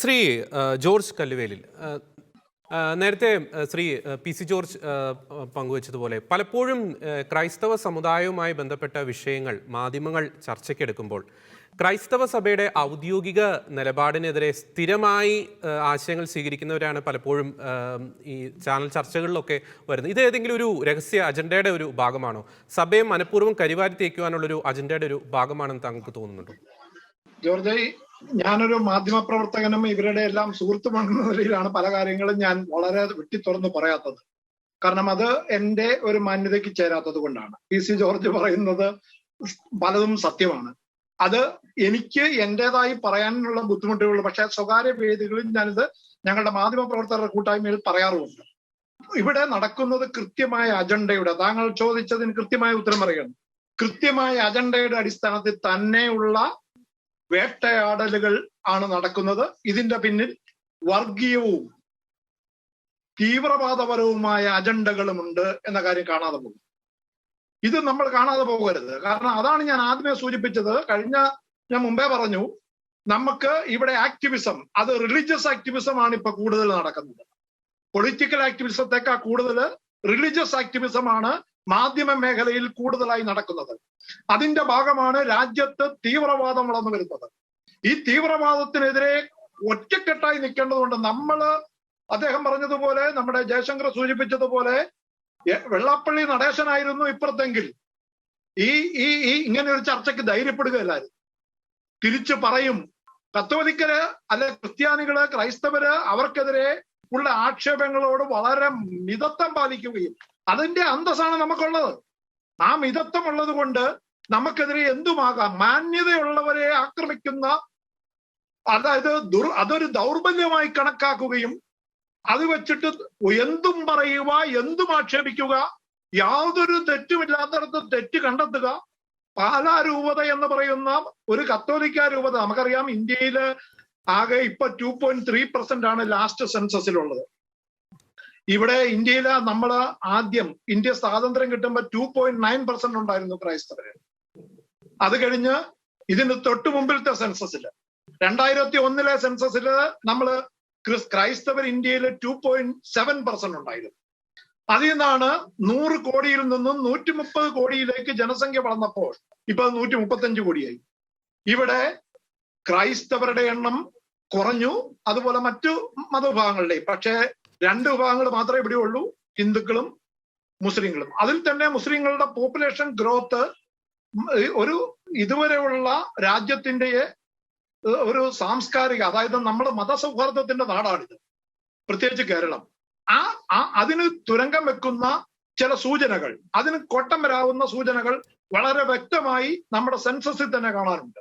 Shri George Kalluvelil. നേരത്തെ Shri P C George പങ്കുവച്ചതുപോലെ പലപ്പോഴും ക്രൈസ്തവ സമുദായവുമായി ബന്ധപ്പെട്ട വിഷയങ്ങൾ മാധ്യമങ്ങൾ ചർച്ചയ്ക്കെടുക്കുമ്പോൾ ക്രൈസ്തവ സഭയുടെ ഔദ്യോഗിക നിലപാടിനെതിരെ സ്ഥിരമായി ആശയങ്ങൾ സ്വീകരിക്കുന്നവരാണ് പലപ്പോഴും ഈ ചാനൽ ചർച്ചകളിലൊക്കെ വരുന്നത്. ഇത് ഏതെങ്കിലും ഒരു രഹസ്യ അജണ്ടയുടെ ഒരു ഭാഗമാണോ? സഭയെ മനഃപൂർവം കരിവാരി തേക്കുവാനുള്ളൊരു അജണ്ടയുടെ ഒരു ഭാഗമാണെന്ന് താങ്കൾക്ക് തോന്നുന്നുണ്ടോ? ജോർജ് ഞാനൊരു മാധ്യമ പ്രവർത്തകനും ഇവരുടെ എല്ലാം സുഹൃത്തുമെന്ന നിലയിലാണ് പല കാര്യങ്ങളും ഞാൻ വളരെ വെട്ടി തുറന്ന് പറയാത്തത്. കാരണം അത് എന്റെ ഒരു മാന്യതയ്ക്ക് ചേരാത്തത് കൊണ്ടാണ്. പി സി ജോർജ് പറയുന്നത് പലതും സത്യമാണ്. അത് എനിക്ക് എന്റെതായി പറയാനുള്ള ബുദ്ധിമുട്ടുകൾ പക്ഷെ സ്വകാര്യ വേദികളിൽ ഞാനിത് ഞങ്ങളുടെ മാധ്യമ പ്രവർത്തകരുടെ കൂട്ടായ്മയിൽ പറയാറുമുണ്ട്. ഇവിടെ നടക്കുന്നത് കൃത്യമായ അജണ്ടയുടെ താങ്കൾ ചോദിച്ചതിന് കൃത്യമായ ഉത്തരം അറിയണം കൃത്യമായ അജണ്ടയുടെ അടിസ്ഥാനത്തിൽ തന്നെയുള്ള വേട്ടയാടലുകൾ ആണ് നടക്കുന്നത്. ഇതിന്റെ പിന്നിൽ വർഗീയവും തീവ്രവാദപരവുമായ അജണ്ടകളുമുണ്ട് എന്ന കാര്യം കാണാതെ പോകും. ഇത് നമ്മൾ കാണാതെ പോകരുത്. കാരണം അതാണ് ഞാൻ ആദ്യമേ സൂചിപ്പിച്ചത്. കഴിഞ്ഞ ഞാൻ മുമ്പേ പറഞ്ഞു നമുക്ക് ഇവിടെ ആക്ടിവിസം അത് റിലീജിയസ് ആക്ടിവിസം ആണ് ഇപ്പൊ കൂടുതൽ നടക്കുന്നത്. പൊളിറ്റിക്കൽ ആക്ടിവിസത്തെക്കാൾ കൂടുതൽ റിലീജിയസ് ആക്ടിവിസം ആണ് മാധ്യമ മേഖലയിൽ കൂടുതലായി നടക്കുന്നത്. അതിന്റെ ഭാഗമാണ് രാജ്യത്ത് തീവ്രവാദം വളർന്നു വരുന്നത്. ഈ തീവ്രവാദത്തിനെതിരെ ഒറ്റക്കെട്ടായി നിൽക്കേണ്ടതുകൊണ്ട് നമ്മൾ അദ്ദേഹം പറഞ്ഞതുപോലെ നമ്മുടെ ജയശങ്കർ സൂചിപ്പിച്ചതുപോലെ വെള്ളാപ്പള്ളി നടേശനായിരുന്നു ഇപ്പുറത്തെങ്കിൽ. ഈ ഈ ഈ ഇങ്ങനെ ഒരു ചർച്ചയ്ക്ക് ധൈര്യപ്പെടുകയല്ലായിരുന്നു. തിരിച്ചു പറയും കത്തോലിക്കര് അല്ലെ ക്രിസ്ത്യാനികൾ ക്രൈസ്തവര് അവർക്കെതിരെ ഉള്ള ആക്ഷേപങ്ങളോട് വളരെ മിതത്വം പാലിക്കുകയും അതിന്റെ അന്തസ്സാണ് നമുക്കുള്ളത്. നാം മിതത്വം ഉള്ളത് കൊണ്ട് നമുക്കെതിരെ എന്തുമാകാം? മാന്യതയുള്ളവരെ ആക്രമിക്കുന്ന അതായത് ദുർ അതൊരു ദൗർബല്യമായി കണക്കാക്കുകയും അത് വെച്ചിട്ട് എന്തും പറയുക എന്തും ആക്ഷേപിക്കുക യാതൊരു തെറ്റുമില്ലാത്തടത്ത് തെറ്റ് കണ്ടെത്തുക പാലാരൂപത എന്ന് പറയുന്ന ഒരു കത്തോലിക്ക രൂപത. നമുക്കറിയാം ഇന്ത്യയിൽ ആകെ ഇപ്പൊ ടു പോയിന്റ് ത്രീ പെർസെന്റ് ആണ് ലാസ്റ്റ് സെൻസസിലുള്ളത് ഇവിടെ ഇന്ത്യയിൽ നമ്മൾ ആദ്യം ഇന്ത്യ സ്വാതന്ത്ര്യം കിട്ടുമ്പോൾ ടു പോയിന്റ് നയൻ പെർസെന്റ് ഉണ്ടായിരുന്നു ക്രൈസ്തവർ അത് കഴിഞ്ഞ് ഇതിന് തൊട്ടു മുമ്പിലത്തെ സെൻസസിൽ രണ്ടായിരത്തി ഒന്നിലെ സെൻസസിൽ നമ്മൾ ക്രൈസ്തവർ ഇന്ത്യയിൽ ടു പോയിന്റ് സെവൻ പെർസെന്റ് ഉണ്ടായിരുന്നു. അതിൽ നിന്നാണ് നൂറ് കോടിയിൽ നിന്നും നൂറ്റി മുപ്പത് കോടിയിലേക്ക് ജനസംഖ്യ വളർന്നപ്പോൾ ഇപ്പൊ നൂറ്റി മുപ്പത്തഞ്ച് കോടിയായി. ഇവിടെ ക്രൈസ്തവരുടെ എണ്ണം കുറഞ്ഞു. അതുപോലെ മറ്റു മതവിഭാഗങ്ങളുടെയും. പക്ഷേ രണ്ട് വിഭാഗങ്ങൾ മാത്രമേ ഇവിടെ ഉള്ളൂ ഹിന്ദുക്കളും മുസ്ലിങ്ങളും. അതിൽ തന്നെ മുസ്ലിങ്ങളുടെ പോപ്പുലേഷൻ ഗ്രോത്ത് ഒരു ഇതുവരെയുള്ള രാജ്യത്തിന്റെ ഒരു സാംസ്കാരിക അതായത് നമ്മുടെ മതസൗഹാർദ്ദത്തിന്റെ നാടാണിത് പ്രത്യേകിച്ച് കേരളം. ആ ആ അതിന് തുരങ്കം വെക്കുന്ന ചില സൂചനകൾ അതിന് കോട്ടം വരാവുന്ന സൂചനകൾ വളരെ വ്യക്തമായി നമ്മുടെ സെൻസസിൽ തന്നെ കാണാറുണ്ട്.